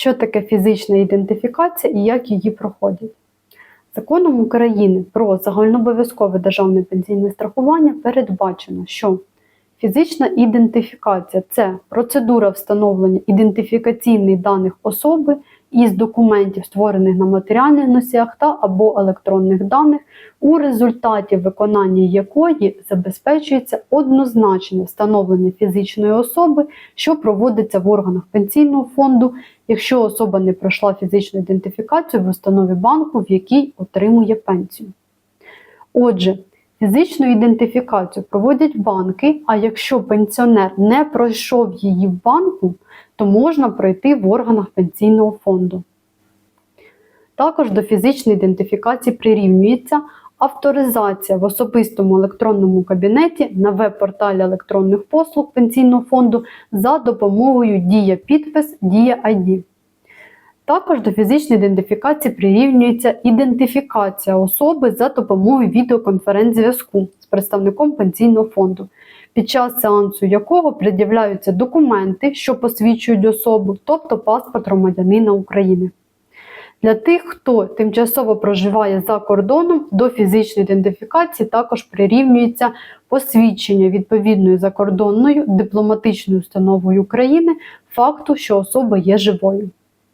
Що таке фізична ідентифікація і як її проходять? Законом України про загальнообов'язкове державне пенсійне страхування передбачено, що фізична ідентифікація це процедура встановлення ідентифікаційних даних особи із документів, створених на матеріальних носіях та або електронних даних, у результаті виконання якої забезпечується однозначне встановлення фізичної особи, що проводиться в органах пенсійного фонду, якщо особа не пройшла фізичну ідентифікацію в установі банку, в якій отримує пенсію. Отже, фізичну ідентифікацію проводять банки, а якщо пенсіонер не пройшов її в банку, то можна пройти в органах пенсійного фонду. Також до фізичної ідентифікації прирівнюється авторизація в особистому електронному кабінеті на веб-порталі електронних послуг пенсійного фонду за допомогою Дія підпис Дія ID. Також до фізичної ідентифікації прирівнюється ідентифікація особи за допомогою відеоконференц-зв'язку з представником пенсійного фонду, під час сеансу якого пред'являються документи, що посвідчують особу, тобто паспорт громадянина України. Для тих, хто тимчасово проживає за кордоном, до фізичної ідентифікації також прирівнюється посвідчення відповідною закордонною дипломатичною установою України факту, що особа є живою.